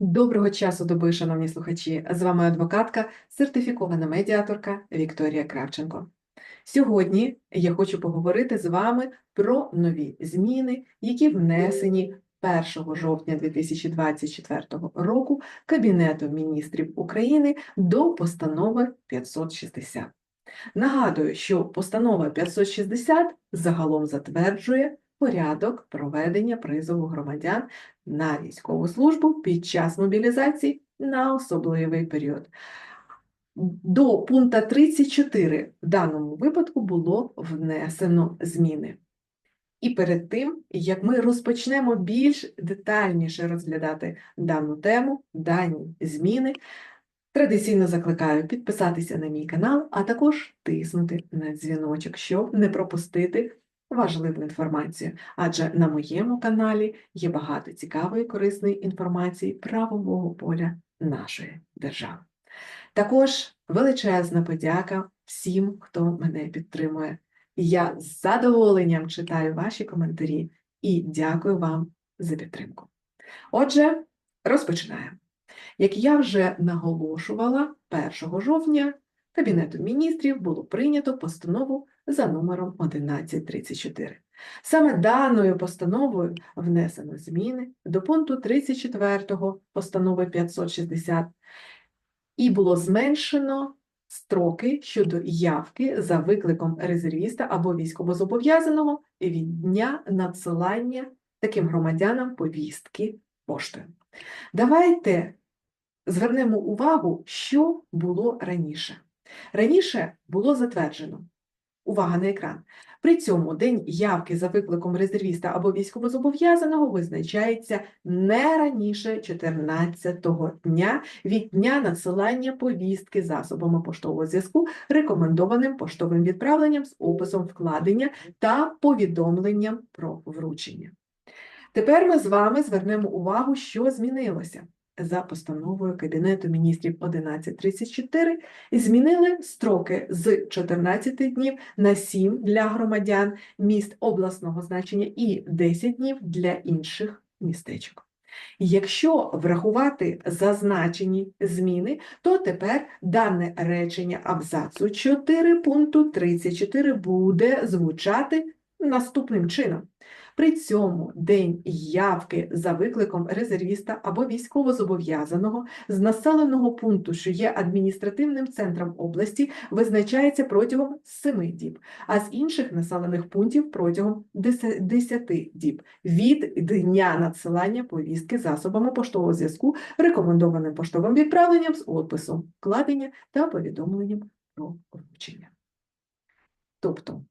Доброго часу доби, шановні слухачі! З вами адвокатка, сертифікована медіаторка Вікторія Кравченко. Сьогодні я хочу поговорити з вами про нові зміни, які внесені 1 жовтня 2024 року Кабінетом міністрів України до постанови 560. Нагадую, що постанова 560 загалом затверджує порядок проведення призову громадян на військову службу під час мобілізації на особливий період. До пункта 34 в даному випадку було внесено зміни. І перед тим, як ми розпочнемо більш детальніше розглядати дану тему, дані зміни, традиційно закликаю підписатися на мій канал, а також тиснути на дзвіночок, щоб не пропустити важливу інформацію, адже на моєму каналі є багато цікавої корисної інформації правового поля нашої держави. Також величезна подяка всім, хто мене підтримує. Я з задоволенням читаю ваші коментарі і дякую вам за підтримку. Отже, розпочинаємо. Як я вже наголошувала, 1 жовтня Кабінетом міністрів було прийнято постанову за номером 1134. Саме даною постановою внесено зміни до пункту 34 постанови 560 і було зменшено строки щодо явки за викликом резервіста або військовозобов'язаного від дня надсилання таким громадянам повістки поштою. Давайте звернемо увагу, що було раніше. Раніше було затверджено увага на екран. При цьому день явки за викликом резервіста або військовозобов'язаного визначається не раніше 14-го дня від дня надсилання повістки засобами поштового зв'язку, рекомендованим поштовим відправленням з описом вкладення та повідомленням про вручення. Тепер ми з вами звернемо увагу, що змінилося за постановою Кабінету міністрів 1134 змінили строки з 14 днів на 7 для громадян міст обласного значення і 10 днів для інших містечок. Якщо врахувати зазначені зміни, то тепер дане речення абзацу 4 пункту 34 буде звучати наступним чином. При цьому день явки за викликом резервіста або військовозобов'язаного з населеного пункту, що є адміністративним центром області, визначається протягом 7 діб, а з інших населених пунктів протягом 10 діб від дня надсилання повістки засобами поштового зв'язку, рекомендованим поштовим відправленням з описом, вкладення та повідомленням про вручення. Тобто,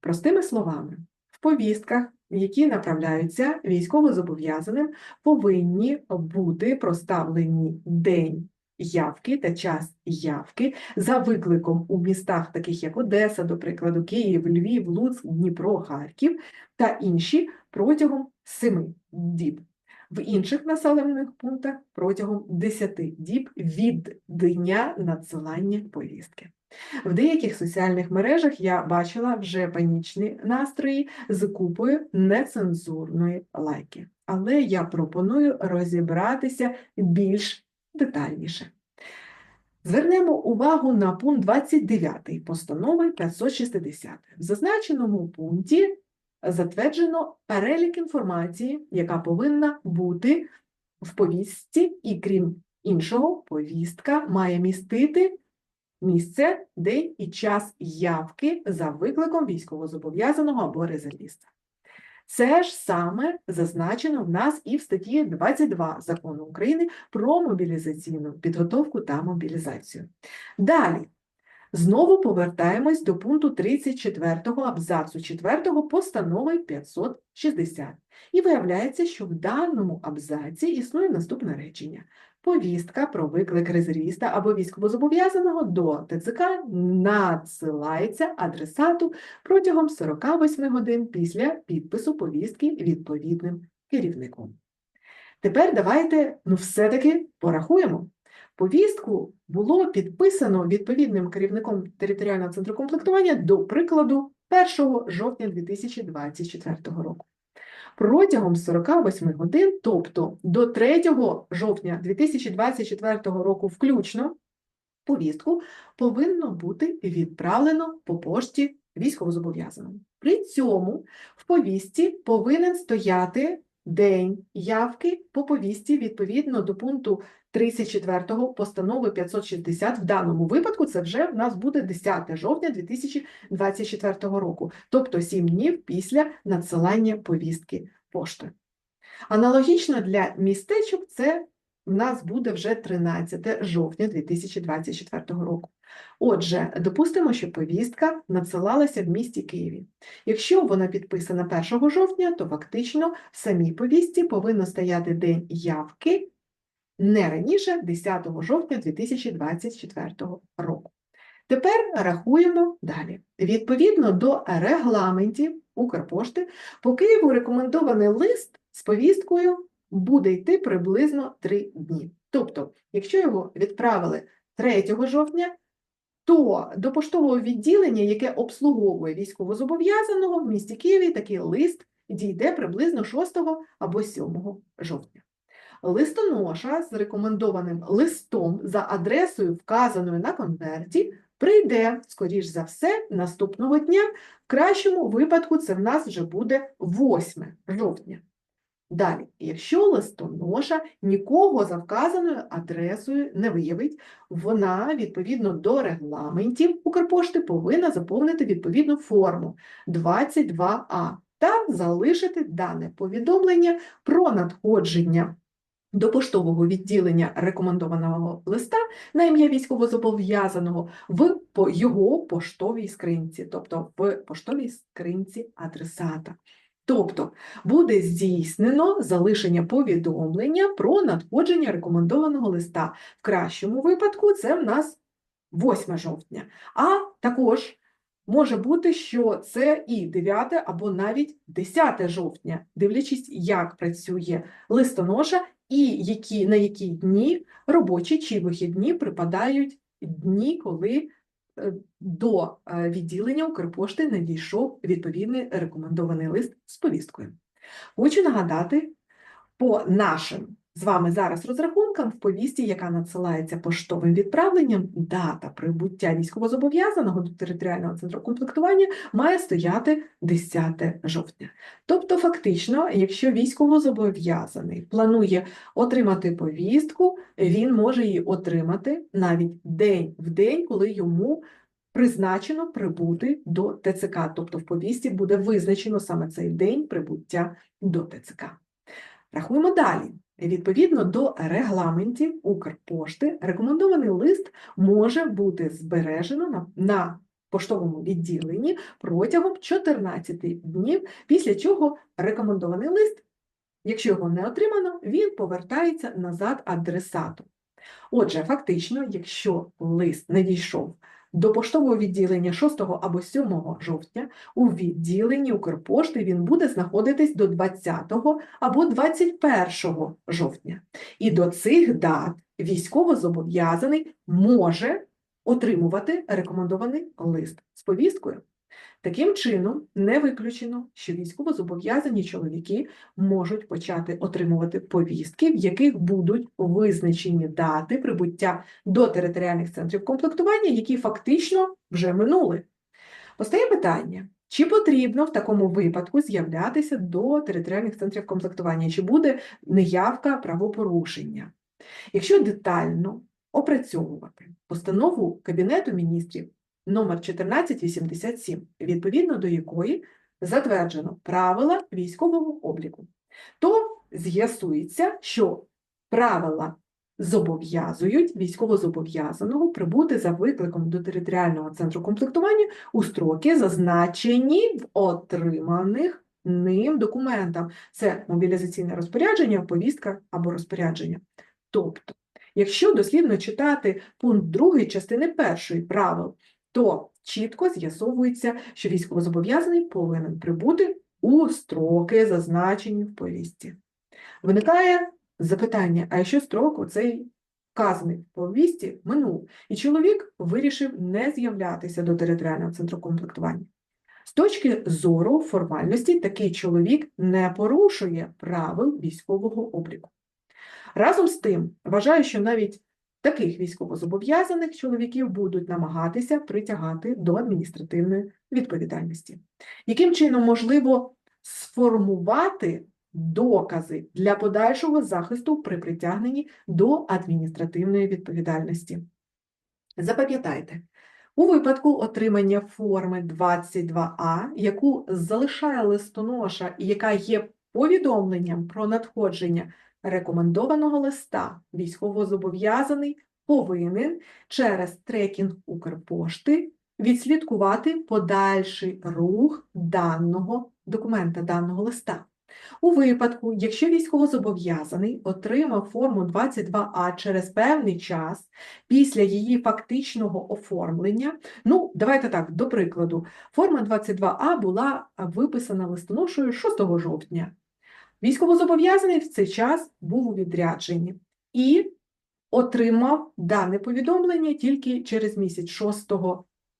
простими словами, в повістках які направляються військовозобов'язаним, повинні бути проставлені день явки та час явки за викликом у містах, таких як Одеса, до прикладу, Київ, Львів, Луцьк, Дніпро, Харків та інші протягом семи діб. В інших населених пунктах протягом 10 діб від дня надсилання повістки. В деяких соціальних мережах я бачила вже панічні настрої з купою нецензурної лайки, але я пропоную розібратися більш детальніше. Звернемо увагу на пункт 29 постанови 560. В зазначеному пункті затверджено перелік інформації, яка повинна бути в повістці, і крім іншого, повістка має містити місце, день і час явки за викликом військовозобов'язаного або резервіста. Це ж саме зазначено в нас і в статті 22 Закону України про мобілізаційну підготовку та мобілізацію. Далі, знову повертаємось до пункту 34 абзацу 4 постанови 560. І виявляється, що в даному абзаці існує наступне речення. Повістка про виклик резервіста або військовозобов'язаного до ТЦК надсилається адресату протягом 48 годин після підпису повістки відповідним керівником. Tепер давайте ну, все-таки порахуємо. Повістку було підписано відповідним керівником територіального центру комплектування до прикладу 1 жовтня 2024 року. протягом 48 годин, тобто до 3 жовтня 2024 року включно, повістку повинно бути відправлено по пошті військовозобов'язаному. При цьому в повістці повинен стояти день явки по повісті відповідно до пункту 34 постанови 560. В даному випадку це вже в нас буде 10 жовтня 2024 року, тобто 7 днів після надсилання повістки поштою. Аналогічно для містечок це в нас буде вже 13 жовтня 2024 року. Отже, допустимо, що повістка надсилалася в місті Києві. Якщо вона підписана 1 жовтня, то фактично в самій повістці повинно стояти день явки не раніше 10 жовтня 2024 року. Тепер рахуємо далі. Відповідно до регламентів Укрпошти, по Києву рекомендований лист з повісткою буде йти приблизно 3 дні. Тобто, якщо його відправили 3 жовтня, то до поштового відділення, яке обслуговує військовозобов'язаного в місті Києві, такий лист дійде приблизно 6 або 7 жовтня. Листоноша з рекомендованим листом за адресою, вказаною на конверті, прийде, скоріш за все, наступного дня. В кращому випадку це в нас вже буде 8 жовтня. Далі, якщо листоноша нікого за вказаною адресою не виявить, вона відповідно до регламентів Укрпошти повинна заповнити відповідну форму 22А та залишити дане повідомлення про надходження до поштового відділення рекомендованого листа на ім'я військовозобов'язаного в його поштовій скринці, тобто в поштовій скринці адресата. Тобто буде здійснено залишення повідомлення про надходження рекомендованого листа. В кращому випадку це в нас 8 жовтня. А також може бути, що це і 9 або навіть 10 жовтня, дивлячись, як працює листоноша і які, на які дні робочі чи вихідні припадають дні, коли Е, до е, відділення Укрпошти надійшов відповідний рекомендований лист з повісткою. Хочу нагадати по нашим з вами зараз розрахункам в повісті, яка надсилається поштовим відправленням, дата прибуття військовозобов'язаного до територіального центру комплектування має стояти 10 жовтня. Тобто, фактично, якщо військовозобов'язаний планує отримати повістку, він може її отримати навіть день в день, коли йому призначено прибути до ТЦК, тобто в повісті буде визначено саме цей день прибуття до ТЦК. Рахуємо далі. Відповідно до регламентів Укрпошти, рекомендований лист може бути збережено на, поштовому відділенні протягом 14 днів, після чого рекомендований лист, якщо його не отримано, він повертається назад адресату. Отже, фактично, якщо лист не дійшов до поштового відділення 6 або 7 жовтня у відділенні Укрпошти він буде знаходитись до 20 або 21 жовтня. І до цих дат військовозобов'язаний може отримувати рекомендований лист з повісткою. Таким чином, не виключено, що військовозобов'язані чоловіки можуть почати отримувати повістки, в яких будуть визначені дати прибуття до територіальних центрів комплектування, які фактично вже минули. Постає питання. Чи потрібно в такому випадку з'являтися до територіальних центрів комплектування, чи буде неявка правопорушення? Якщо детально опрацьовувати постанову Кабінету міністрів номер 1487, відповідно до якої затверджено правила військового обліку, то з'ясується, що правила зобов'язують військовозобов'язаного прибути за викликом до територіального центру комплектування у строки, зазначені в отриманих ним документам. Це мобілізаційне розпорядження, повістка або розпорядження. Тобто, якщо дослідно читати пункт 2 частини 1 правил то чітко з'ясовується, що військовозобов'язаний повинен прибути у строки, зазначені в повісті. Виникає запитання, а якщо строк у цей вказаний в повісті минув, і чоловік вирішив не з'являтися до територіального центру комплектування. З точки зору формальності, такий чоловік не порушує правил військового обліку. Разом з тим, вважаю, що навіть таких військовозобов'язаних чоловіків будуть намагатися притягати до адміністративної відповідальності. Яким чином можливо сформувати докази для подальшого захисту при притягненні до адміністративної відповідальності? Запам'ятайте, у випадку отримання форми 22А, яку залишає листоноша і яка є повідомленням про надходження рекомендованого листа, військовозобов'язаний повинен через трекінг Укрпошти відслідкувати подальший рух даного документа, даного листа. У випадку, якщо військовозобов'язаний отримав форму 22А через певний час після її фактичного оформлення, ну, давайте так, до прикладу, форма 22А була виписана листоношою 6 жовтня. Військовозобов'язаний в цей час був у відрядженні і отримав дане повідомлення тільки через місяць 6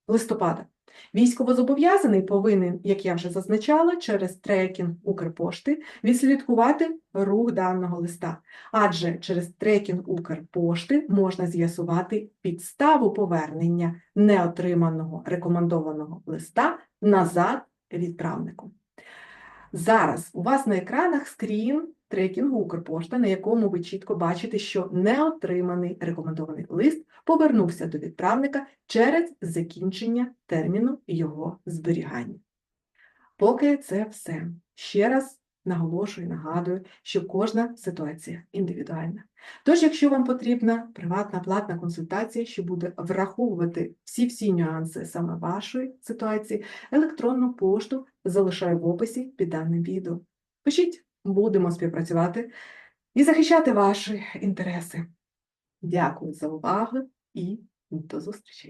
листопада. Військовозобов'язаний повинен, як я вже зазначала, через трекінг Укрпошти відслідкувати рух даного листа, адже через трекінг Укрпошти можна з'ясувати підставу повернення неотриманого рекомендованого листа назад відправнику. Зараз у вас на екранах скрін трекінгу Укрпошта, на якому ви чітко бачите, що неотриманий рекомендований лист повернувся до відправника через закінчення терміну його зберігання. Поки це все. Ще раз наголошую, нагадую, що кожна ситуація індивідуальна. Тож, якщо вам потрібна приватна платна консультація, що буде враховувати всі-всі нюанси саме вашої ситуації, електронну пошту залишаю в описі під даним відео. Пишіть, будемо співпрацювати і захищати ваші інтереси. Дякую за увагу і до зустрічі!